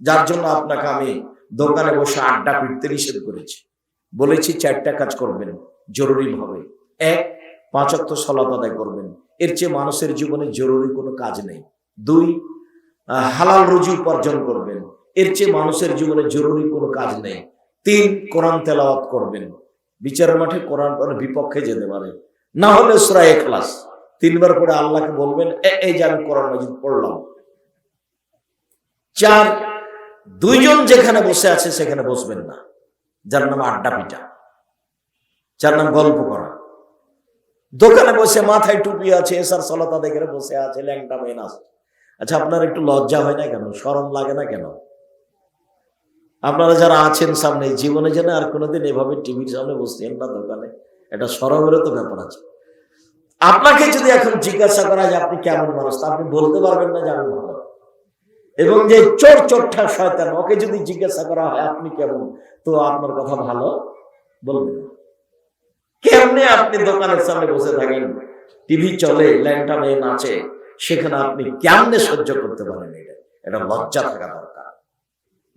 যার জন্য আপনাকে আমি দোকানে বসে আড্ডা পিটতে নিষেধ করেছি। বলেছি, চারটা কাজ করবেন, জরুরি ভাবে এক পাঁচক্ত সলাত আদায় করবেন। এর চেয়ে মানুষের জীবনে জরুরি কোনো কাজ নেই। দুই হালাল রুজি উপার্জন করবেন। এর চেয়ে মানুষের জীবনে জরুরি কোনো কাজ নেই। তিন, কোরআন তেলাওয়াত করবেন। বিচারের মাঠে কোরআন বিপক্ষে যেতে পারে। না হলে সুরা এখলাস তিনবার করে আল্লাহকে বলবেন, "এ- এই যে আমি কোরআন মাজিদ পড়লাম। চার দুইজন যেখানে বসে আছে সেখানে বসবেন না। যার নাম আড্ডা পিটা। যার নাম গল্প করা। দোকানে বসে মাথায় টুপি আছে, এসার সলতা দেখে বসে আছে, ল্যাংটা মেন আচ্ছা আপনার একটু লজ্জা হয় না কেন? শরম লাগে না কেন? আপনারা যারা আছেন সামনে, জীবনে যেন আর কোনোদিন এভাবে টিভির সামনে বসতেন না দোকানে, এটা সরমেরও তো ব্যাপার আছে। আপনাকে যদি এখন জিজ্ঞাসা করা যায় আপনি কেমন মানুষ, তা আপনি বলতে পারবেন না যে আমি ভালো। এবং যে চোর চোরঠা শয়তান ওকে যদি জিজ্ঞাসা করা হয় আপনি কেমন? তো আপনার কথা ভালো বলবেন কেমনে আপনি দোকানের সামনে বসে থাকেন? টিভি চলে ল্যাংটা মেয়ে নাচে সেখানে আপনি কেমনে সহ্য করতে পারেন এটা? এটা লজ্জা থাকা দরকার।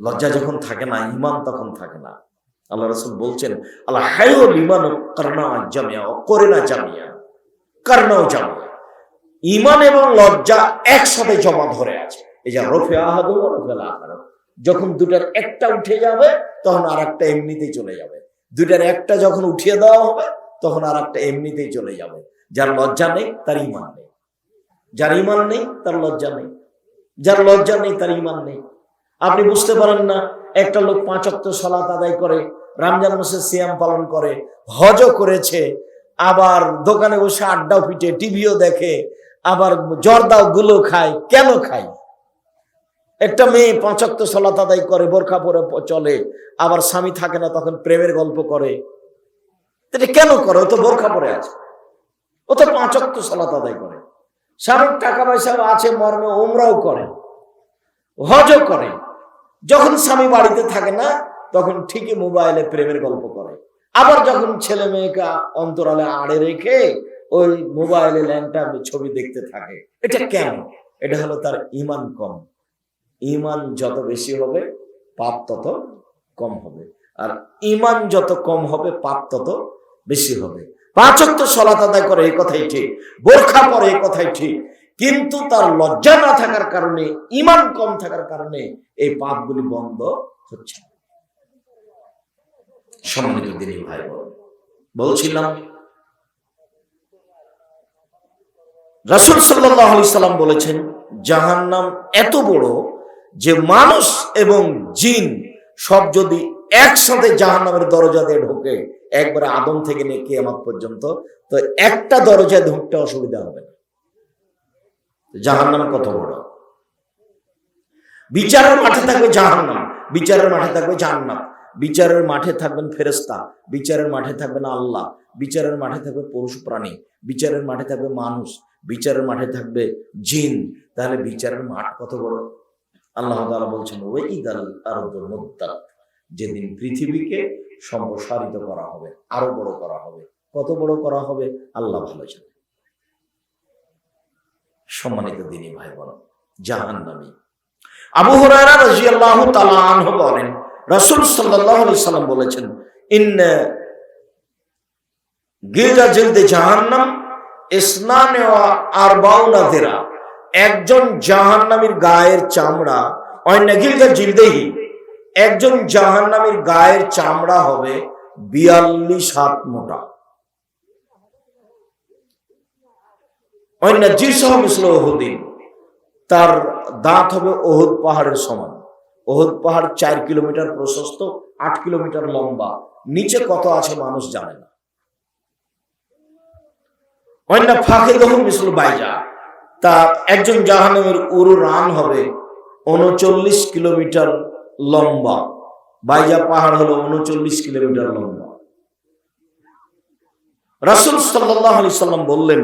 লজ্জা যখন থাকে না ইমান তখন থাকে না। আল্লাহ রসুল বলছেন আল্লাহ হায়ুল ইমান করনা জামিয়া করে না জামিয়া করনাও জামিয়া। ইমান এবং লজ্জা একসাথে জমা ধরে আছে। এই যে রফে আহাদ রফে আহাদ যখন দুটার একটা উঠে যাবে, তখন আর একটা এমনিতেই চলে যাবে। দুটার একটা যখন উঠিয়ে দেওয়া হবে, তখন আর একটা এমনিতেই চলে যাবে। যার লজ্জা নেই, তার ইমান নেই। যার ইমান নেই, তার লজ্জা নেই। যার লজ্জা নেই, তার ইমান নেই। আপনি বুঝতে পারেন না, একটা লোক পাঁচক্ত সলাত আদায় করে, রমজান মাসে সিয়াম পালন করে হজও করেছে, আবার দোকানে বসে আড্ডাও পিটে, টিভিও দেখে, আবার জর্দাও গুলো খায়, কেন খায়? একটা মেয়ে পাঁচক্ত সলাত আদায় করে, বোরখা পরে চলে, আবার স্বামী থাকে না, তখন প্রেমের গল্প করে। এটা কেন করে? ও তো বোরখা পরে আছে। ও তো পাঁচক্ত সলাত আদায় করে। স্বামীর টাকা পয়সা আছে, মর্মে ওমরাও করে, হজও করে। যখন স্বামী বাড়িতে থাকে না, তখন ঠিকই মোবাইলে প্রেমের গল্প করে। আবার যখন ছেলে মেয়েকে অন্তরালে আড়ে রেখে ওই মোবাইলে ল্যাংটা ছবি দেখতে থাকে। এটা কেন এটা হলো তার ইমান কম। ইমান যত বেশি হবে, পাপ তত কম হবে। আর ইমান যত কম হবে, পাপ তত বেশি হবে। পাঁচক্ত সলাত আদায় করে এই কথাই ঠিক, বোরখা পরে এই কথাই ঠিক। কিন্তু তার লজ্জা না থাকার কারণে, ইমান কম থাকার কারণে এই পাপগুলি বন্ধ হচ্ছে সম্মানিত দিনী ভাই বলছিলাম, রাসুল সাল্লাহ সাল্লাম বলেছেন, জাহান্নাম এত বড় যে মানুষ এবং জিন সব যদি একসাথে জাহান্নামের দরজা দিয়ে ঢোকে, একবারে আদম থেকে নিয়ে কিয়ামত পর্যন্ত, তো একটা দরজায় ঢুকতে অসুবিধা হবে না। জাহান্নাম কত বড়? বিচারের মাঠে থাকবে জাহান্নাম, বিচারের মাঠে থাকবে জান্নাত, বিচারের মাঠে থাকবেন ফেরেস্তা বিচারের মাঠে থাকবেন আল্লাহ, বিচারের মাঠে থাকবে পশু প্রাণী, বিচারের মাঠে থাকবে মানুষ, বিচারের মাঠে থাকবে জিন। তাহলে বিচারের মাঠ কত বড়? আল্লাহ তাআলা বলছেন ওয়াইদাল আরদুল মুদ্দাত যেদিন পৃথিবীকে সম্প্রসারিত করা হবে আরও বড় করা হবে। কত বড় করা হবে? আল্লাহ ভালো জানে সম্মানিত দিনী ভাই বোন জাহান্নামী। আবু হুরায়রা রাদিয়াল্লাহু তাআলা আনহু বলেন রাসূল আলাইহি সাল্লাম বলেছেন ইন্ন গিলজা জিলদে জাহান্নাম ইসনানে আরবাউনা দিরা একজন জাহান্নামীর গায়ের চামড়া অন্য গিলজা জিলদেহি, একজন জাহান্নামীর গায়ের চামড়া হবে বিয়াল্লিশ হাত মোটা। তার দাঁত হবে ওহুদ পাহাড়ের সমান। ওহুদ পাহাড় চার কিলোমিটার প্রশস্ত, আট কিলোমিটার লম্বা, নিচে কত আছে মানুষ জানে না। অন্য ফাঁকে দহু মিশ্র বাইজা তা একজন জাহান্নামের উরু রান হবে উনচল্লিশ কিলোমিটার লম্বা। বাইজা পাহাড় হলো উনচল্লিশ কিলোমিটার লম্বা। রাসুল সাল্লাম বললেন,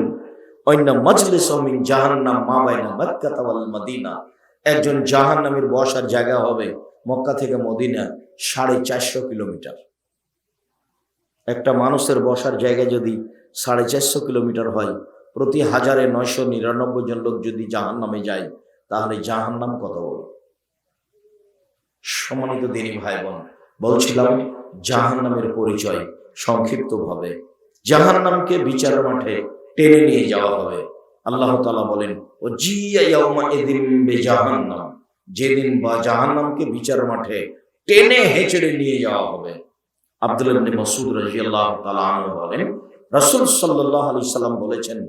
অন্য মজলিস জাহান্নাম মা বাইনা মদিনা। একজন জাহান্নামের বসার জায়গা হবে মক্কা থেকে মদিনা সাড়ে চারশো কিলোমিটার। একটা মানুষের বসার জায়গা যদি সাড়ে চারশো কিলোমিটার হয় প্রতি হাজারে নয়শো নিরানব্বই জন লোক যদি জাহান্নামে যায়, তাহলে জাহান্নাম কত বড়? সম্মানিত দিনী ভাই বোন বলছিলাম জাহান নামের পরিচয় সংক্ষিপ্ত ভাবে জাহান নামকে বিচার মাঠে টেনে নিয়ে যাওয়া হবে। আল্লাহ তালা বলেন ও জিয়া এদিন বে জাহান্নাম যেদিন বা জাহান্নামকে বিচার মাঠে টেনে হেঁচড়ে নিয়ে যাওয়া হবে। আব্দুল মাসুদ রাদিয়াল্লাহু তাআলা আনহু বলেন রাসূল সাল্লাল্লাহু আলাইহি সাল্লাম বলেছেন,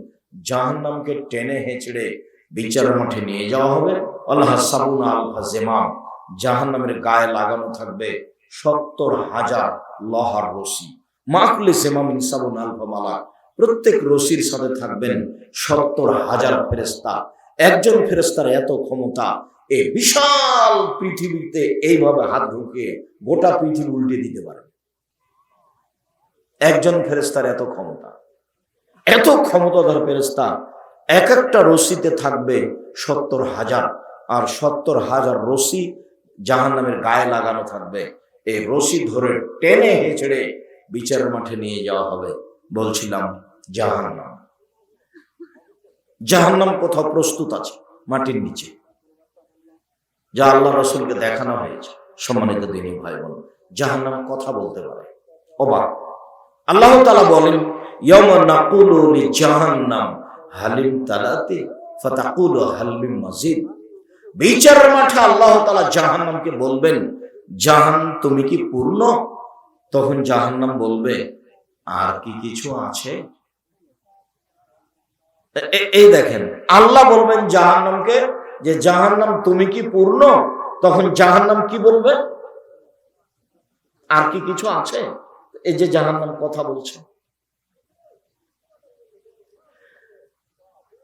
জাহান্নামকে টেনে হেঁচড়ে বিচার মাঠে নিয়ে যাওয়া হবে। আল্লাহ সাবুনা আল ফাজেমাম জাহান্নামের গায়ে লাগানো থাকবে সত্তর হাজার লহার রশি। মাকুলে সেমামিন সাবুন আলফা মালা প্রত্যেক রশির সাথে থাকবেন সত্তর হাজার ফেরেস্তা একজন ফেরেস্তার এত ক্ষমতা এই বিশাল পৃথিবীতে এইভাবে হাত ঢুকিয়ে গোটা পৃথিবী উল্টে দিতে পারে একজন ফেরেস্তার এত ক্ষমতা, এত ক্ষমতাধর ফেরেস্তা এক একটা রশিতে থাকবে সত্তর হাজার, আর সত্তর হাজার রশি জাহান নামের গায়ে লাগানো থাকবে। এই রশি ধরে টেনে হেঁচড়ে বিচারের মাঠে নিয়ে যাওয়া হবে, বলছিলাম জাহান্নাম। জাহান্নাম কোথাও প্রস্তুত আছে, মাটির নিচে। যা আল্লাহ রসুলকে দেখানো হয়েছে, সম্মানিত দিনী ভাই বোন, জাহান্নাম কথা বলতে পারে। অবাক। আল্লাহ তালা বলেন জাহান্নাম হালিম তালাতে ফাতাকুলু হালিম মাঠে আল্লাহ তালা জাহান্নামকে বলবেন, জাহান তুমি কি পূর্ণ? তখন জাহান্নাম বলবে, আর কি কিছু আছে? এই দেখেন, আল্লাহ বলবেন জাহান্নামকে যে, জাহান্নাম তুমি কি পূর্ণ? তখন জাহান্নাম কি বলবে? আর কি কিছু আছে? এই যে জাহান্নাম কথা বলছে।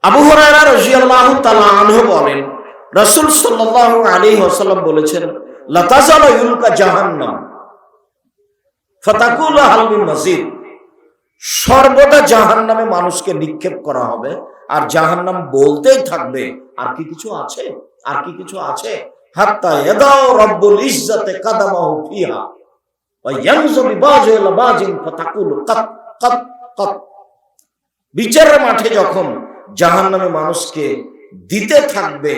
আবু আনহু বলেন, রাসূল সাল্লাল্লাহু আলাইহি ওয়াসাল্লাম বলেছেন, লাতাজালা ইউলকা জাহান্নাম সর্বদা জাহান্নামে মানুষকে নিক্ষেপ করা হবে, আর জাহান্নাম বলতেই থাকবে, আর কি কিছু আছে? আর কি কিছু আছে? হাত্তা ইয়াদাও রব্বুল ইজ্জাতে কাদামাহু ফিহা। বিচারের মাঠে যখন জাহান্নামে মানুষকে দিতে থাকবে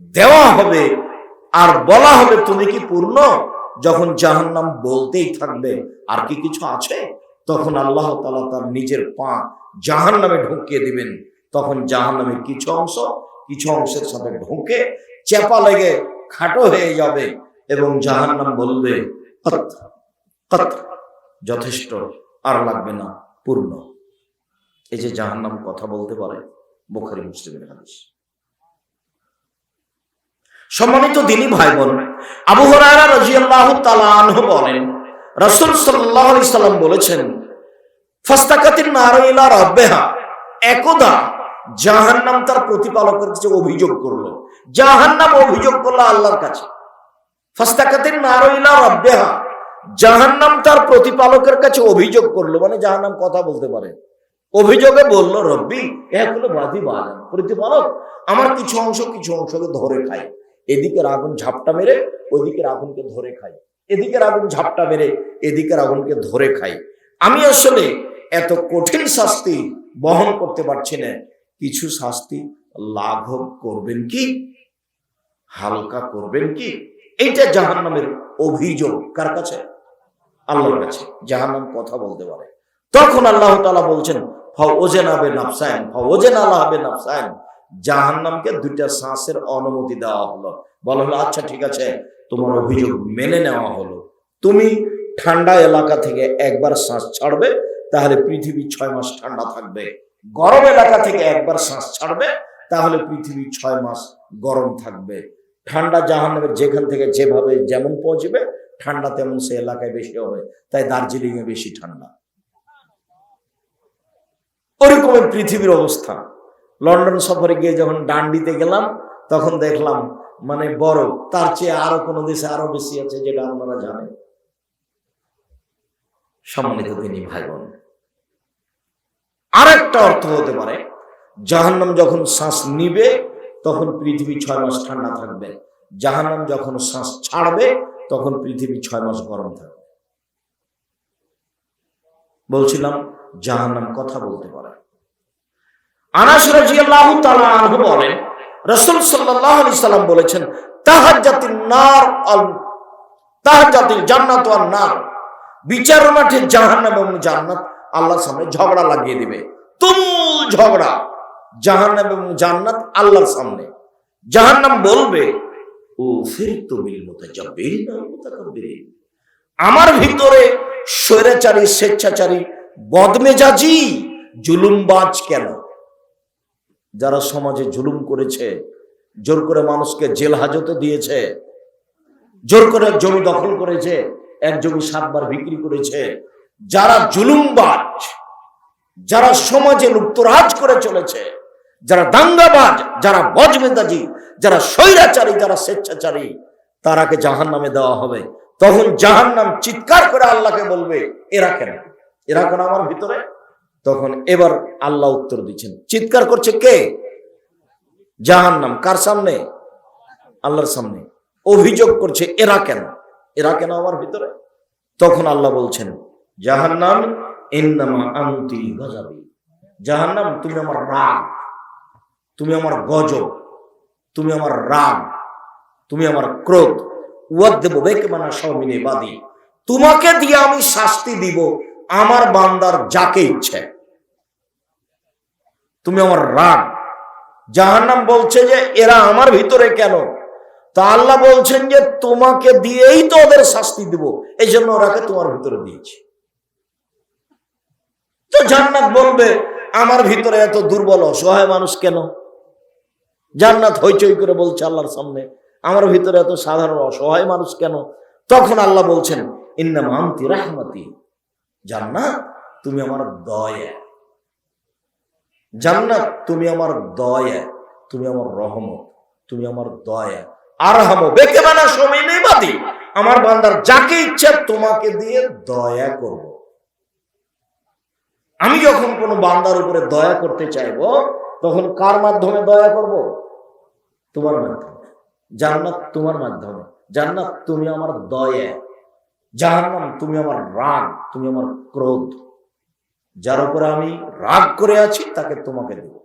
দেওয়া হবে আর বলা হবে তুমি কি পূর্ণ? যখন জাহান্নাম বলতেই থাকবে আর কি কিছু আছে? তখন আল্লাহ তালা তার নিজের পা জাহান নামে ঢুকিয়ে দিবেন। তখন জাহান নামের কিছু অংশ কিছু অংশের সাথে ঢুকে চেপা লেগে খাটো হয়ে যাবে এবং জাহান নাম বলবে "কত, কত, যথেষ্ট আর লাগবে না, পূর্ণ। এই যে জাহান নাম কথা বলতে পারে বোখারি মুসলিমের হাদিস। সম্মানিত দিনী ভাই বোন আবু বলেন, রাসূল সাল্লাল্লাহু আলাইহি সাল্লাম বলেছেন, ফাস্তাকাতিন ইলা রাব্বিহা। একদা জাহান্নাম তার প্রতিপালকের কাছে অভিযোগ করল। জাহান্নাম অভিযোগ করল আল্লাহর কাছে। ফাস্তাকাতিন নারু ইলা রাব্বিহা। জাহান্নাম তার প্রতিপালকের কাছে অভিযোগ করল মানে জাহান্নাম কথা বলতে পারে। অভিযোগে বলল, রব্বি এখনও বাদি বাজান প্রতিপালক। আমার কিছু অংশ কিছু অংশকে ধরে খায়। এদিকের আগুন ঝাপটা মেরে, ওইদিকের আগুনকে ধরে খাই এদিকের আগুন ঝাপটা মেরে, এদিকের আগুনকে ধরে খাই আমি আসলে এত কঠিন শাস্তি বহন করতে পারছি না। কিছু শাস্তি লাঘব করবেন কি? হালকা করবেন কি? এইটা জাহান্নামের অভিযোগ। কার কাছে? আল্লাহর কাছে। জাহান্নাম কথা বলতে পারে। তখন আল্লাহ তাআলা বলছেন ফাওজেন আবে নাফসায়ন ফাওজেন আল্লাহ আবে নাফসায়ন জাহান্নামকে দুইটা শ্বাসের অনুমতি দেওয়া হলো। বলা হলো আচ্ছা ঠিক আছে তোমার অভিযোগ মেনে নেওয়া হলো। তুমি ঠান্ডা এলাকা থেকে একবার শ্বাস ছাড়বে তাহলে পৃথিবী ছয় মাস ঠান্ডা থাকবে। গরম এলাকা থেকে একবার শ্বাস ছাড়বে তাহলে পৃথিবী ছয় মাস গরম থাকবে। ঠান্ডা জাহান্নামের যেখান থেকে যেভাবে যেমন পৌঁছবে ঠান্ডা তেমন সে এলাকায় বেশি হবে, তাই দার্জিলিং এ বেশি ঠান্ডা। ওরকমের পৃথিবীর অবস্থা। লন্ডন সফরে গিয়ে যখন ডান্ডিতে গেলাম, তখন দেখলাম মানে বরফ, তার চেয়ে আরও কোনো দেশে আরও বেশি আছে যেটা আপনারা জানেন। সম্মানিত তিনি ভাই বোন আর একটা অর্থ হতে পারে, জাহান্নাম যখন শ্বাস নিবে, তখন পৃথিবী ছয় মাস ঠান্ডা থাকবে। জাহান্নাম যখন শ্বাস ছাড়বে তখন পৃথিবী ছয় মাস গরম থাকবে। বলছিলাম, জাহান্নাম কথা বলতে পারে। বলেন সাল্লাম বলেছেন নার জান্নাত আর না বিচার মাঠে এবং জান্নাত আল্লাহর সামনে ঝগড়া লাগিয়ে দিবে। তুমুল ঝগড়া, জাহান্নাম এবং জান্নাত আল্লাহর সামনে। জাহান্নাম বলবে ও ফিরিত বিল মুতাজাব্বিরিন ওয়াল মুতাকাব্বিরিন আমার ভিতরে স্বৈরাচারী, স্বেচ্ছাচারী, বদমেজাজি, জুলুমবাজ কেন? যারা সমাজে জুলুম করেছে, জোর করে মানুষকে জেল হাজতে দিয়েছে, জোর করে জমি দখল করেছে, এক জমি সাতবার বিক্রি করেছে, যারা জুলুমবাজ, যারা সমাজে লুপ্তরাজ করে চলেছে যারা দাঙ্গাবাজ, যারা বজমেদাজি যারা স্বৈরাচারী, যারা স্বেচ্ছাচারী তারাকে জাহান নামে দেওয়া হবে। তখন জাহান নাম চিৎকার করে আল্লাহকে বলবে, এরা কেন? এরা কেন আমার ভিতরে? তখন এবার আল্লাহ উত্তর দিচ্ছেন, চিৎকার করছে কে? জাহান নাম কার সামনে? আল্লাহর সামনে। অভিযোগ করছে, এরা কেন? এরা কেন আমার ভিতরে? তখন আল্লাহ বলছেন, জাহান্নাম এন্নামা আন্তি গজাবি। জাহান্নাম, তুমি আমার রাগ তুমি আমার গজব, তুমি আমার রাগ, তুমি আমার ক্রোধ। উয়াদ দেব বেকে মানা সমিনে বাদি তোমাকে দিয়ে আমি শাস্তি দিব আমার বান্দার যাকে ইচ্ছে। তুমি আমার রাগ। জাহান্নাম বলছে যে, এরা আমার ভিতরে কেন? তা আল্লাহ বলছেন যে, তোমাকে দিয়েই তো ওদের শাস্তি দিব। এই জন্য ওরাকে তোমার ভিতরে দিয়েছি। তো জান্নাত বলবে, আমার ভিতরে এত দুর্বল, অসহায় মানুষ কেন? জান্নাত হইচই করে বলছে আল্লাহর সামনে। আমার ভিতরে এত সাধারণ অসহায় মানুষ কেন? তখন আল্লাহ বলছেন ইন্না মান্তি রাহমাতি। জান্নাত তুমি আমার দয়া। জান্নাত তুমি আমার দয়া, তুমি আমার রহমত, তুমি আমার দয়া। আর হামো বেকে বানা সময় নেই বাদি। আমার বান্দার যাকে ইচ্ছা তোমাকে দিয়ে দয়া করব। আমি যখন কোনো বান্দার উপরে দয়া করতে চাইব, তখন কার মাধ্যমে দয়া করব? তোমার মাধ্যমে। জান্নাত তোমার মাধ্যমে। জান্নাত তুমি আমার দয়া। জাহান্নাম তুমি আমার রাগ, তুমি আমার ক্রোধ। যার উপরে আমি রাগ করে আছি, তাকে তোমাকে দেব।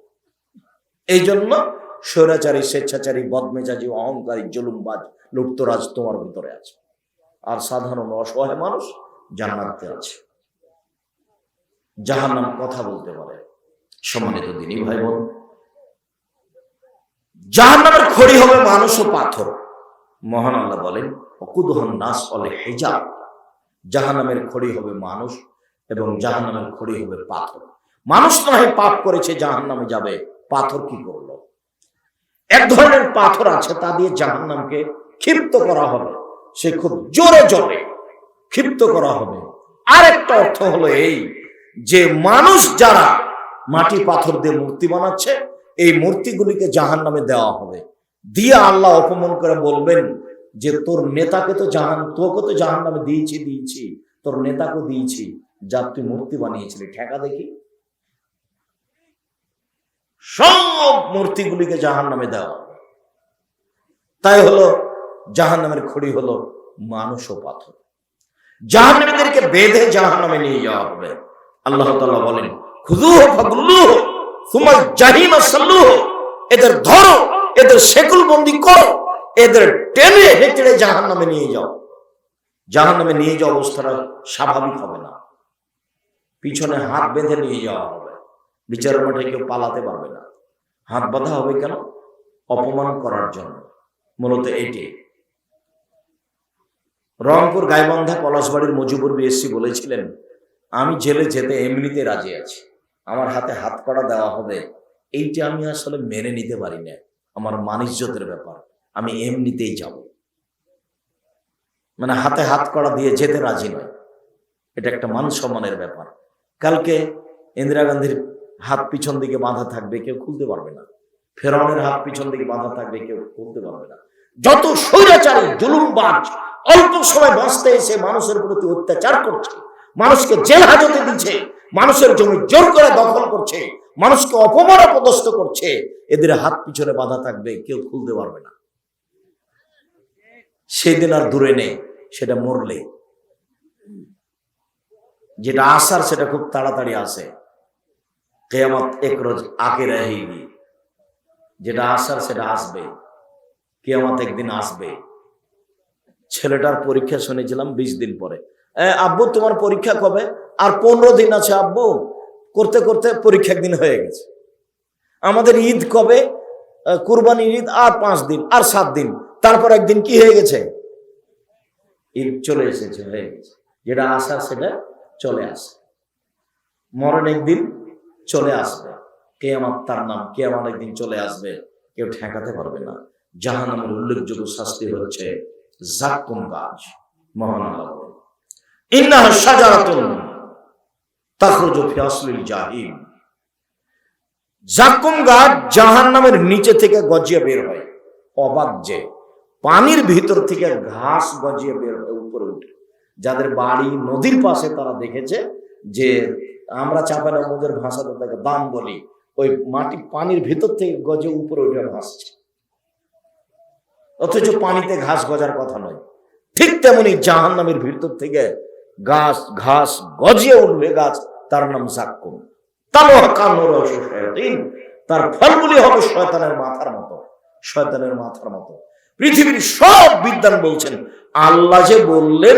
এই জন্য স্বৈরাচারী, স্বেচ্ছাচারী, বদমেজাজি, অহংকারী, জুলুমবাজ লুপ্তরাজ তোমার ভিতরে আছে। আর সাধারণ অসহায় মানুষ জান্নাতে আছে। জাহান্নাম কথা বলতে পারে। সম্মানিত দিনই ভাই বোন জাহান্নামের খড়ি হবে মানুষ ও পাথর। মহান আল্লাহ বলেন, অকুদহন নাস অলে হেজাব। জাহান্নামের খড়ি হবে মানুষ এবং জাহান্নামের খড়ি হবে পাথর। মানুষ না হয় পাপ করেছে, জাহান্নামে যাবে। পাথর কি করল? এক ধরনের পাথর আছে, তা দিয়ে জাহান্নামকে ক্ষিপ্ত করা হবে। সে খুব জোরে জোরে ক্ষিপ্ত করা হবে। আর একটা অর্থ হলো এই যে, মানুষ যারা মাটি পাথর দিয়ে মূর্তি বানাচ্ছে এই মূর্তিগুলিকে জাহান নামে দেওয়া হবে। দিয়ে আল্লাহ অপমান করে বলবেন যে, তোর নেতাকে তো জাহান, তোকে তো জাহান নামে দিয়েছি দিয়েছি। তোর নেতাকে দিয়েছি, যা তুই মূর্তি বানিয়েছিলি। ঠেকা দেখি? সব মূর্তিগুলিকে জাহান নামে দেওয়া তাই হলো জাহান নামের খড়ি হলো মানুষ ও পাথর। জাহান নামীদেরকে বেঁধে জাহান নামে নিয়ে যাওয়া হবে। আল্লাহ বলেন খুদুহ ফাগুল্লুহ সুমাল জাহিম সাল্লুহ, এদের ধরো, এদের শেকুল বন্দি করো, এদের টেনে হেঁচড়ে জাহান নামে নিয়ে যাও। জাহান নামে নিয়ে যাওয়া অবস্থাটা স্বাভাবিক হবে না। পিছনে হাত বেঁধে নিয়ে যাওয়া হবে। বিচারের মাঠে কেউ পালাতে পারবে না। হাত বাঁধা হবে কেন? অপমান করার জন্য। মূলত এটি। রংপুর গাইবান্ধা পলাশবাড়ির মজিবুর বিএসসি বলেছিলেন, আমি জেলে যেতে এমনিতে রাজি আছি। আমার হাতে হাত কড়া দেওয়া হবে। এইটা আমি আসলে মেনে নিতে পারি না। আমার মানিজ্যতের ব্যাপার। আমি এমনিতেই যাব। মানে হাতে হাত কড়া দিয়ে যেতে রাজি নয়। এটা একটা মান সম্মানের ব্যাপার। কালকে ইন্দিরা গান্ধীর হাত পিছন দিকে বাঁধা থাকবে, কেউ খুলতে পারবে না। ফেরাউনের হাত পিছন দিকে বাঁধা থাকবে, কেউ খুলতে পারবে না। যত স্বৈরাচারী, জুলুমবাজ, অল্প সময় বাঁচতে এসে মানুষের প্রতি অত্যাচার করছে মানুষকে জেল হাজতে দিচ্ছে, মানুষের জমি জোর করে দখল করছে, মানুষকে অপমান অপদস্ত করছে, এদের হাত পিছনে বাধা থাকবে, কেউ খুলতে পারবে না। সেদিন আর দূরে নেই, সেটা মরলে। যেটা আসার সেটা খুব তাড়াতাড়ি আসে। কেয়ামত এক রোজ আকে রাহিনি যেটা আসার সেটা আসবে, কেয়ামত একদিন আসবে। ছেলেটার পরীক্ষা শুনেছিলাম বিশ দিন পরে। আব্বু তোমার পরীক্ষা কবে? আর পনেরো দিন আছে আব্বু। করতে করতে পরীক্ষা একদিন হয়ে গেছে। আমাদের ঈদ কবে? আহ, কুরবানির ঈদ আর পাঁচ দিন আর সাত দিন। তারপর একদিন কি হয়ে গেছে? ঈদ চলে এসেছে হয়ে গেছে। যেটা আসা সেটা চলে আসে। মরণ একদিন চলে আসবে। কে আমার তার নাম কে আমার একদিন চলে আসবে। কেউ ঠেকাতে পারবে না। জাহান্নামের উল্লেখযোগ্য শাস্তি হচ্ছে জাক্কুম গাছ মহান। ইন্নাহা জাহান্নামের নিচে থেকে গজিয়ে বের হয়। অবাক যে পানির ভিতর থেকে ঘাস গজিয়ে বের হয়, উপরে উঠে। যাদের বাড়ি নদীর পাশে তারা দেখেছে যে আমরা চাপানগঞ্জের ভাষাতে তাকে দাম বলি, ওই মাটি পানির ভিতর থেকে গজে উপরে উঠে ভাসছে। অথচ পানিতে ঘাস গজার কথা নয়। ঠিক তেমনি জাহান নামের ভিতর থেকে গাছ, ঘাস, গজিয়ে উঠবে গাছ, তার নাম জাক্কুম তার ফলগুলি হবে শয়তানের মাথার মতো, শয়তানের মাথার মতো। পৃথিবীর সব বিদ্যান বলছেন, আল্লাহ যে বললেন